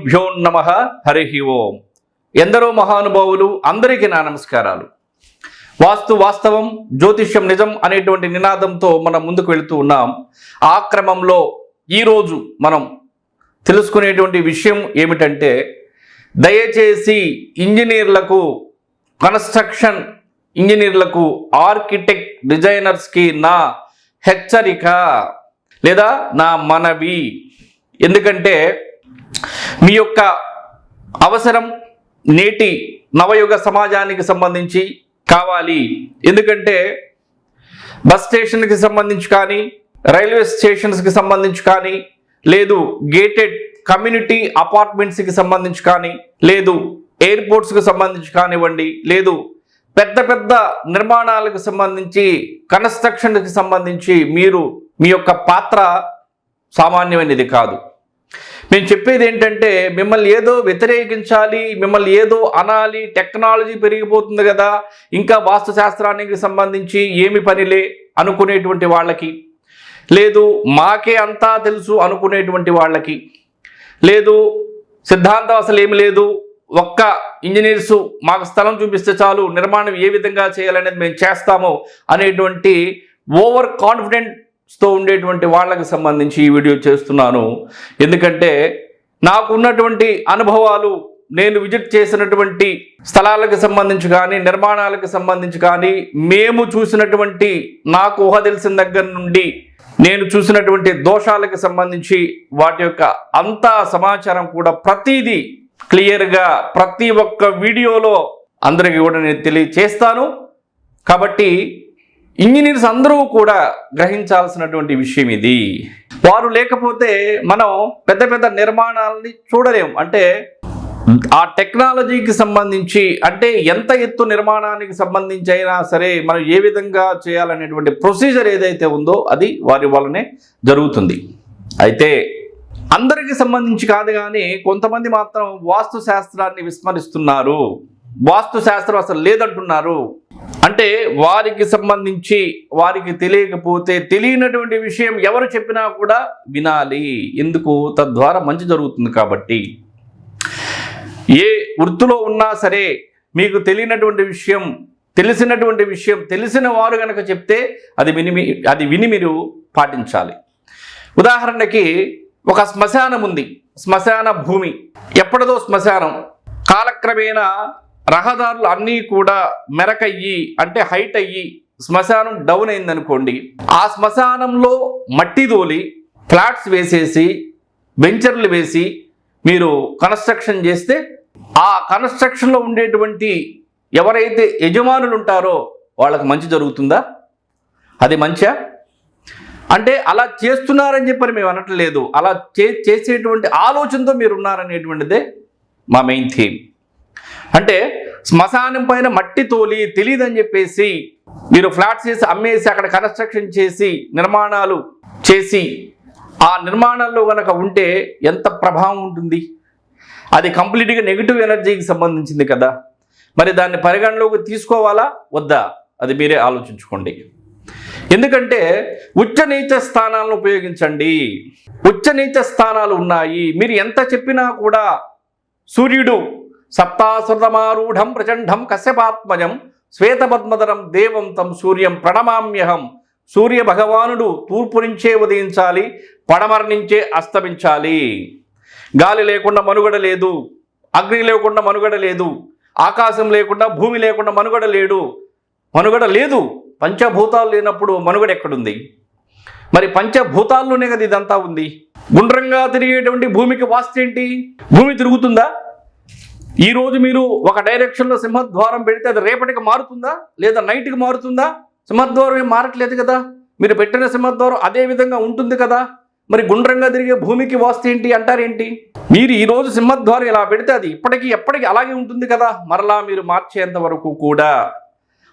గురుభ్యో నమ హరి ఓం. ఎందరో మహానుభావులు అందరికీ నా నమస్కారాలు. వాస్తు వాస్తవం జ్యోతిష్యం నిజం అనేటువంటి నినాదంతో మనం ముందుకు వెళుతూ ఉన్నాం. ఆ క్రమంలో ఈరోజు మనం తెలుసుకునేటువంటి విషయం ఏమిటంటే దయచేసి ఇంజనీర్లకు కన్స్ట్రక్షన్ ఇంజనీర్లకు ఆర్కిటెక్ట్ డిజైనర్స్కి నా హెచ్చరిక లేదా నా మనవి. ఎందుకంటే మీ యొక్క అవసరం నేటి నవయుగ సమాజానికి సంబంధించి కావాలి. ఎందుకంటే బస్ స్టేషన్కి సంబంధించి కానీ రైల్వే స్టేషన్స్కి సంబంధించి కానీ లేదు గేటెడ్ కమ్యూనిటీ అపార్ట్మెంట్స్కి సంబంధించి కానీ లేదు ఎయిర్పోర్ట్స్కి సంబంధించి కానివ్వండి లేదు పెద్ద పెద్ద నిర్మాణాలకు సంబంధించి కన్స్ట్రక్షన్కి సంబంధించి మీరు మీ యొక్క పాత్ర సామాన్యమైనది కాదు. మేము చెప్పేది ఏంటంటే మిమ్మల్ని ఏదో వ్యతిరేకించాలి మిమ్మల్ని ఏదో అనాలి టెక్నాలజీ పెరిగిపోతుంది కదా ఇంకా వాస్తు శాస్త్రానికి సంబంధించి ఏమి పనిలే అనుకునేటువంటి వాళ్ళకి. లేదు మాకే అంతా తెలుసు అనుకునేటువంటి వాళ్ళకి. లేదు సిద్ధాంతం అసలు ఏమి లేదు. ఒక్క ఇంజనీర్సు మాకు స్థలం చూపిస్తే చాలు నిర్మాణం ఏ విధంగా చేయాలనేది మేము చేస్తాము అనేటువంటి ఓవర్ కాన్ఫిడెంట్ తో ఉండేటువంటి వాళ్ళకి సంబంధించి ఈ వీడియో చేస్తున్నాను. ఎందుకంటే నాకు ఉన్నటువంటి అనుభవాలు నేను విజిట్ చేసినటువంటి స్థలాలకు సంబంధించి కానీ నిర్మాణాలకు సంబంధించి కానీ మేము చూసినటువంటి నాకు ఊహ తెలిసిన దగ్గర నుండి నేను చూసినటువంటి దోషాలకు సంబంధించి వాటి యొక్క అంతా సమాచారం కూడా ప్రతిదీ క్లియర్గా ప్రతి ఒక్క వీడియోలో అందరికీ కూడా నేను తెలియచేస్తాను. కాబట్టి ఇంజనీర్స్ అందరూ కూడా గ్రహించాల్సినటువంటి విషయం ఇది. వారు లేకపోతే మనం పెద్ద పెద్ద నిర్మాణాలని చూడలేం. అంటే ఆ టెక్నాలజీకి సంబంధించి అంటే ఎంత ఎత్తు నిర్మాణానికి సంబంధించి అయినా సరే మనం ఏ విధంగా చేయాలనేటువంటి ప్రొసీజర్ ఏదైతే ఉందో అది వారి వల్లనే జరుగుతుంది. అయితే అందరికి సంబంధించి కాదు కానీ కొంతమంది మాత్రం వాస్తు శాస్త్రాన్ని విస్మరిస్తున్నారు. వాస్తు శాస్త్రం అసలు లేదంటున్నారు. అంటే వారికి సంబంధించి వారికి తెలియకపోతే తెలియనటువంటి విషయం ఎవరు చెప్పినా కూడా వినాలి. ఎందుకు? తద్వారా మంచి జరుగుతుంది కాబట్టి. ఏ వృత్తిలో ఉన్నా సరే మీకు తెలియనటువంటి విషయం తెలిసినటువంటి విషయం తెలిసిన వారు కనుక చెప్తే అది విని అది విని మీరు పాటించాలి. ఉదాహరణకి ఒక శ్మశానం ఉంది. శ్మశాన భూమి. ఎప్పటిదో శ్మశానం. కాలక్రమేణా రహదారులు అన్నీ కూడా మెరకయ్యి అంటే హైట్ అయ్యి శ్మశానం డౌన్ అయిందనుకోండి ఆ శ్మశానంలో మట్టి తోలి ఫ్లాట్స్ వేసేసి వెంచర్లు వేసి మీరు కన్స్ట్రక్షన్ చేస్తే ఆ కన్స్ట్రక్షన్లో ఉండేటువంటి ఎవరైతే యజమానులు ఉంటారో వాళ్ళకి మంచి జరుగుతుందా? అది మంచా? అంటే అలా చేస్తున్నారని చెప్పని మేము అనట్లేదు. అలా చే చేసేటువంటి ఆలోచనతో మీరు ఉన్నారనేటువంటిదే మా మెయిన్ థీమ్ అంటే శ్మశానం పైన మట్టి తోలి తెలియదని చెప్పేసి మీరు ఫ్లాట్స్ చేసి అమ్మేసి అక్కడ కన్స్ట్రక్షన్ చేసి నిర్మాణాలు చేసి ఆ నిర్మాణాల్లో కనుక ఉంటే ఎంత ప్రభావం ఉంటుంది? అది కంప్లీట్గా నెగిటివ్ ఎనర్జీకి సంబంధించింది కదా. మరి దాన్ని పరిగణలోకి తీసుకోవాలా? వద్దా? అది మీరే ఆలోచించుకోండి. ఎందుకంటే ఉచ్చ నీచ స్థానాలను ఉపయోగించండి. ఉచ్చ నీచ స్థానాలు ఉన్నాయి. మీరు ఎంత చెప్పినా కూడా సూర్యుడు సప్తాశ్రుతమారూఢం ప్రచండం కశ్యపాత్మజం శ్వేతపద్మధరం దేవం తం సూర్యం ప్రణమామ్యహం. సూర్య భగవానుడు తూర్పు నుంచే ఉదయించాలి పడమర నుంచే అస్తమించాలి. గాలి లేకుండా మనుగడ లేదు అగ్ని లేకుండా మనుగడ లేదు ఆకాశం లేకుండా భూమి లేకుండా మనుగడ లేడు. మనుగడ లేదు పంచభూతాలు లేనప్పుడు మనుగడ ఎక్కడుంది? మరి పంచభూతాల్లోనే కదా ఇదంతా ఉంది? గుండ్రంగా తిరిగేటువంటి భూమికి వాస్తు ఏంటి? భూమి తిరుగుతుందా? ఈ రోజు మీరు ఒక డైరెక్షన్లో సింహద్వారం పెడితే అది రేపటికి మారుతుందా? లేదా నైట్కి మారుతుందా? సింహద్వారం ఏం మారట్లేదు కదా? మీరు పెట్టిన సింహద్వారం అదే విధంగా ఉంటుంది కదా? మరి గుండ్రంగా తిరిగే భూమికి వాస్తు ఏంటి అంటారేంటి మీరు ఈ రోజు సింహద్వారం ఇలా పెడితే అది ఇప్పటికీ ఎప్పటికీ అలాగే ఉంటుంది కదా? మరలా మీరు మార్చేంత వరకు కూడా.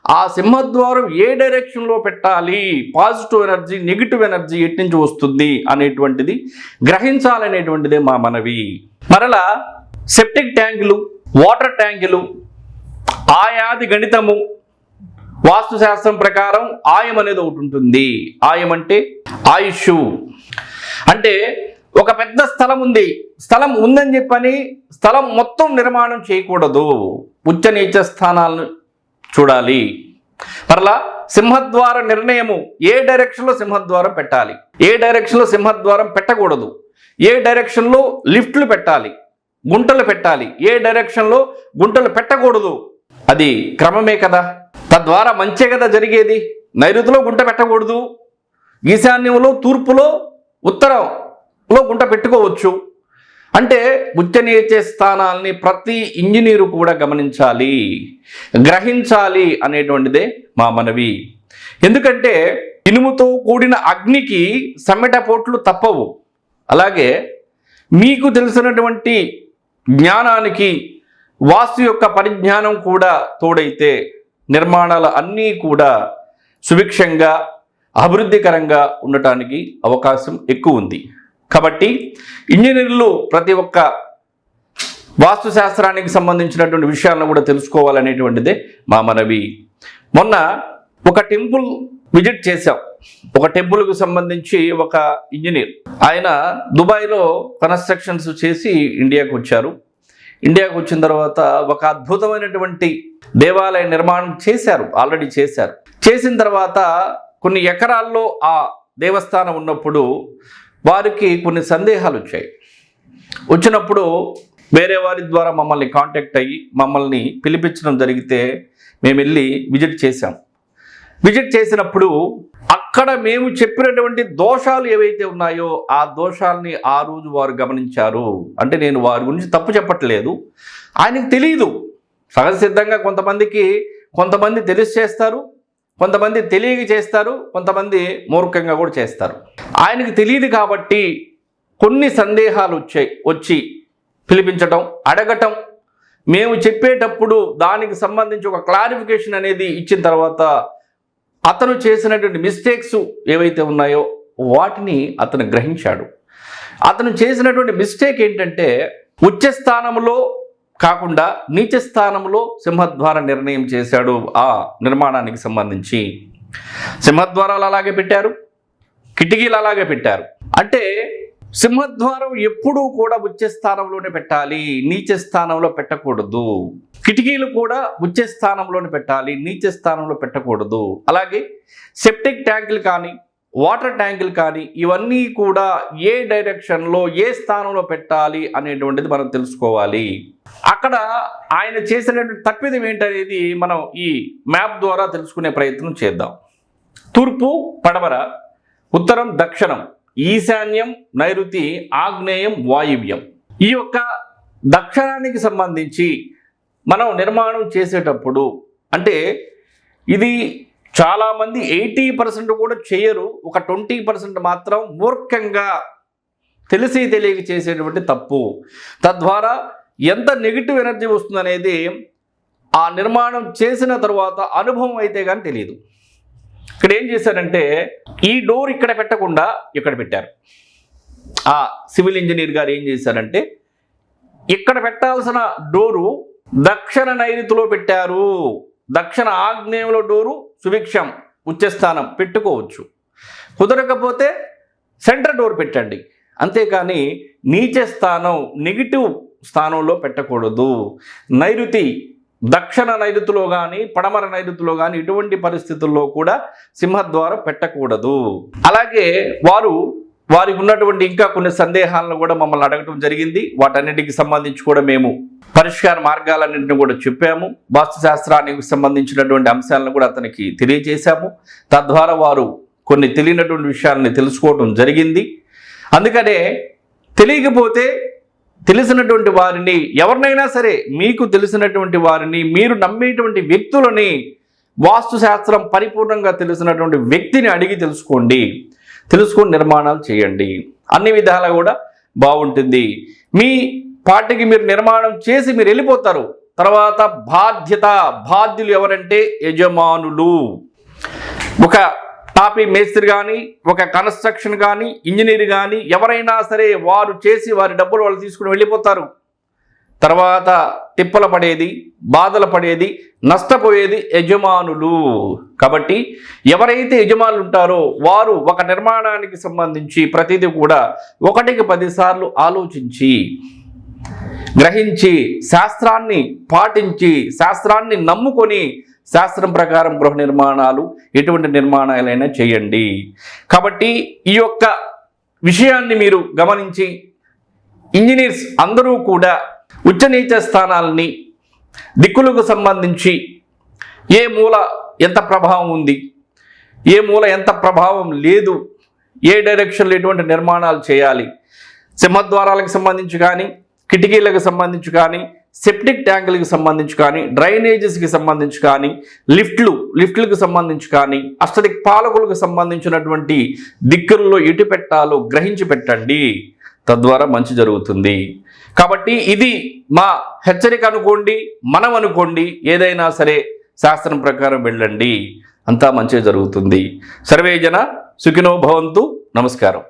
ఆ సింహద్వారం ఏ డైరెక్షన్లో పెట్టాలి? పాజిటివ్ ఎనర్జీ నెగిటివ్ ఎనర్జీ ఎట్టించి వస్తుంది అనేటువంటిది గ్రహించాలనేటువంటిదే మా మనవి. మరలా సెప్టిక్ ట్యాంకులు వాటర్ ట్యాంకులు ఆయాది గణితము వాస్తుశాస్త్రం ప్రకారం ఆయం అనేది ఒకటి ఉంటుంది. ఆయం అంటే ఆయుష్. అంటే ఒక పెద్ద స్థలం ఉంది. స్థలం ఉందని చెప్పని స్థలం మొత్తం నిర్మాణం చేయకూడదు. ఉచ్చ నీచ స్థానాలను చూడాలి. మరలా సింహద్వార నిర్ణయము ఏ డైరెక్షన్లో సింహద్వారం పెట్టాలి? ఏ డైరెక్షన్లో సింహద్వారం పెట్టకూడదు. ఏ డైరెక్షన్లో లిఫ్ట్లు పెట్టాలి? గుంటలు పెట్టాలి. ఏ డైరెక్షన్లో గుంటలు పెట్టకూడదు? అది క్రమమే కదా. తద్వారా మంచే కదా జరిగేది. నైరుతిలో గుంట పెట్టకూడదు. ఈశాన్యంలో తూర్పులో ఉత్తరంలో గుంట పెట్టుకోవచ్చు. అంటే ఉచ్చనీచే స్థానాల్ని ప్రతి ఇంజనీరు కూడా గమనించాలి. గ్రహించాలి అనేటువంటిదే మా మనవి. ఎందుకంటే ఇనుముతో కూడిన అగ్నికి సమ్మెట పోట్లు తప్పవు. అలాగే మీకు తెలిసినటువంటి జ్ఞానానికి వాస్తు యొక్క పరిజ్ఞానం కూడా తోడైతే నిర్మాణాలు అన్నీ కూడా సుభిక్షంగా అభివృద్ధికరంగా ఉండటానికి అవకాశం ఎక్కువ ఉంది. కాబట్టి ఇంజనీర్లు ప్రతి ఒక్క వాస్తు శాస్త్రానికి సంబంధించినటువంటి విషయాలను కూడా తెలుసుకోవాలనేటువంటిదే మా మనవి. మొన్న ఒక టెంపుల్ విజిట్ చేశాం. ఒక టెంపుల్కు సంబంధించి ఒక ఇంజనీర్ ఆయన దుబాయ్లో కన్స్ట్రక్షన్స్ చేసి ఇండియాకు వచ్చారు. ఇండియాకు వచ్చిన తర్వాత ఒక అద్భుతమైనటువంటి దేవాలయ నిర్మాణం చేశారు ఆల్రెడీ చేశారు. చేసిన తర్వాత కొన్ని ఎకరాల్లో ఆ దేవస్థానం ఉన్నప్పుడు వారికి కొన్ని సందేహాలు వచ్చాయి. వచ్చినప్పుడు వేరే వారి ద్వారా మమ్మల్ని కాంటాక్ట్ అయ్యి మమ్మల్ని పిలిపించడం జరిగితే మేము వెళ్ళి విజిట్ చేశాం. విజిట్ చేసినప్పుడు అక్కడ మేము చెప్పినటువంటి దోషాలు ఏవైతే ఉన్నాయో ఆ దోషాలని ఆ రోజు వారు గమనించారు. అంటే నేను వారి గురించి తప్పు చెప్పట్లేదు. ఆయనకు తెలియదు సహజ సిద్ధంగా కొంతమందికి కొంతమంది తెలిసి చేస్తారు కొంతమంది తెలియక చేస్తారు కొంతమంది మూర్ఖంగా కూడా చేస్తారు. ఆయనకు తెలియదు కాబట్టి కొన్ని సందేహాలు వచ్చాయి వచ్చి పిలిపించటం అడగటం మేము చెప్పేటప్పుడు దానికి సంబంధించి ఒక క్లారిఫికేషన్ అనేది ఇచ్చిన తర్వాత అతను చేసినటువంటి మిస్టేక్స్ ఏవైతే ఉన్నాయో వాటిని అతను గ్రహించాడు. అతను చేసినటువంటి మిస్టేక్ ఏంటంటే ఉచ్చ స్థానంలో కాకుండా నీచ స్థానంలో సింహద్వార నిర్ణయం చేశాడు ఆ నిర్మాణానికి సంబంధించి. సింహద్వారాలు అలాగే పెట్టారు కిటికీలు అలాగే పెట్టారు. అంటే సింహద్వారం ఎప్పుడూ కూడా ఉచ్చ స్థానంలోనే పెట్టాలి నీచ స్థానంలో పెట్టకూడదు. కిటికీలు కూడా ఉచ్చ స్థానంలోనే పెట్టాలి నీచ స్థానంలో పెట్టకూడదు. అలాగే సెప్టిక్ ట్యాంకులు కానీ వాటర్ ట్యాంకులు కానీ ఇవన్నీ కూడా ఏ డైరెక్షన్లో ఏ స్థానంలో పెట్టాలి అనేటువంటిది మనం తెలుసుకోవాలి. అక్కడ ఆయన చేసినటువంటి తప్పిదం ఏంటనేది మనం ఈ మ్యాప్ ద్వారా తెలుసుకునే ప్రయత్నం చేద్దాం. తూర్పు పడమర ఉత్తరం దక్షిణం. ఈశాన్యం నైరుతి ఆగ్నేయం వాయువ్యం. ఈ యొక్క దక్షిణానికి సంబంధించి మనం నిర్మాణం చేసేటప్పుడు అంటే ఇది చాలామంది ఎయిటీ పర్సెంట్ కూడా చేయరు. ఒక ట్వంటీ పర్సెంట్ మాత్రం మూర్ఖంగా తెలిసి తెలియక చేసేటువంటి తప్పు. తద్వారా ఎంత నెగిటివ్ ఎనర్జీ వస్తుందనేది ఆ నిర్మాణం చేసిన తర్వాత అనుభవం అయితే కానీ తెలియదు ఇక్కడ ఏం చేశారంటే ఈ డోర్ ఇక్కడ పెట్టకుండా ఇక్కడ పెట్టారు. ఆ సివిల్ ఇంజనీర్ గారు ఏం చేశారంటే ఇక్కడ పెట్టాల్సిన డోరు దక్షిణ నైరుతిలో పెట్టారు. దక్షిణ ఆగ్నేయంలో డోరు సుభిక్షం ఉచ్చస్థానం పెట్టుకోవచ్చు. కుదరకపోతే సెంటర్ డోర్ పెట్టండి. అంతేకాని నీచ స్థానం నెగిటివ్ స్థానంలో పెట్టకూడదు. నైరుతి దక్షిణ నైరుతిలో కానీ పడమర నైరుతిలో కానీ ఇటువంటి పరిస్థితుల్లో కూడా సింహద్వారం పెట్టకూడదు. అలాగే వారు వారికి ఉన్నటువంటి ఇంకా కొన్ని సందేహాలను కూడా మమ్మల్ని అడగటం జరిగింది. వాటన్నిటికి సంబంధించి కూడా మేము పరిష్కార మార్గాలన్నింటిని కూడా చెప్పాము. వాస్తుశాస్త్రానికి సంబంధించినటువంటి అంశాలను కూడా అతనికి తెలియజేశాము. తద్వారా వారు కొన్ని తెలియనటువంటి విషయాలని తెలుసుకోవడం జరిగింది. అందుకనే తెలియకపోతే తెలిసినటువంటి వారిని ఎవరినైనా సరే మీకు తెలిసినటువంటి వారిని మీరు నమ్మేటువంటి వ్యక్తులని వాస్తు శాస్త్రం పరిపూర్ణంగా తెలిసినటువంటి వ్యక్తిని అడిగి తెలుసుకోండి. తెలుసుకొని నిర్మాణాలు చేయండి. అన్ని విధాలా కూడా బాగుంటుంది. మీ పార్టీకి మీరు నిర్మాణం చేసి మీరు వెళ్ళిపోతారు. తర్వాత బాధ్యత బాధ్యులు ఎవరంటే యజమానులు. ఒక టాపీ మేస్త్రి కానీ ఒక కన్స్ట్రక్షన్ కానీ ఇంజనీర్ కానీ ఎవరైనా సరే వారు చేసి వారి డబ్బులు వాళ్ళు తీసుకుని వెళ్ళిపోతారు. తర్వాత తిప్పల పడేది బాధలు పడేది నష్టపోయేది యజమానులు. కాబట్టి ఎవరైతే యజమానులు ఉంటారో వారు ఒక నిర్మాణానికి సంబంధించి ప్రతిదీ కూడా ఒకటికి పదిసార్లు ఆలోచించి గ్రహించి శాస్త్రాన్ని పాటించి శాస్త్రాన్ని నమ్ముకొని శాస్త్రం ప్రకారం గృహ నిర్మాణాలు ఎటువంటి నిర్మాణాలైనా చేయండి. కాబట్టి ఈ యొక్క విషయాన్ని మీరు గమనించి ఇంజనీర్స్ అందరూ కూడా ఉచ్చ నీచ స్థానాలని దిక్కులకు సంబంధించి ఏ మూల ఎంత ప్రభావం ఉంది ఏ మూల ఎంత ప్రభావం లేదు ఏ డైరెక్షన్లో ఎటువంటి నిర్మాణాలు చేయాలి సింహద్వారాలకు సంబంధించి కానీ కిటికీలకు సంబంధించి కానీ సెప్టిక్ ట్యాంకులకు సంబంధించి కానీ డ్రైనేజెస్కి సంబంధించి కానీ లిఫ్ట్లు లిఫ్ట్లకు సంబంధించి కానీ అష్టదిక్ పాలకులకు సంబంధించినటువంటి దిక్కుల్లో ఎటు పెట్టాలో గ్రహించి పెట్టండి. తద్వారా మంచి జరుగుతుంది. కాబట్టి ఇది మా హెచ్చరిక అనుకోండి మనం అనుకోండి ఏదైనా సరే శాస్త్రం ప్రకారం వెళ్ళండి. అంతా మంచి జరుగుతుంది. సర్వేజన సుఖినో భవంతు. నమస్కారం.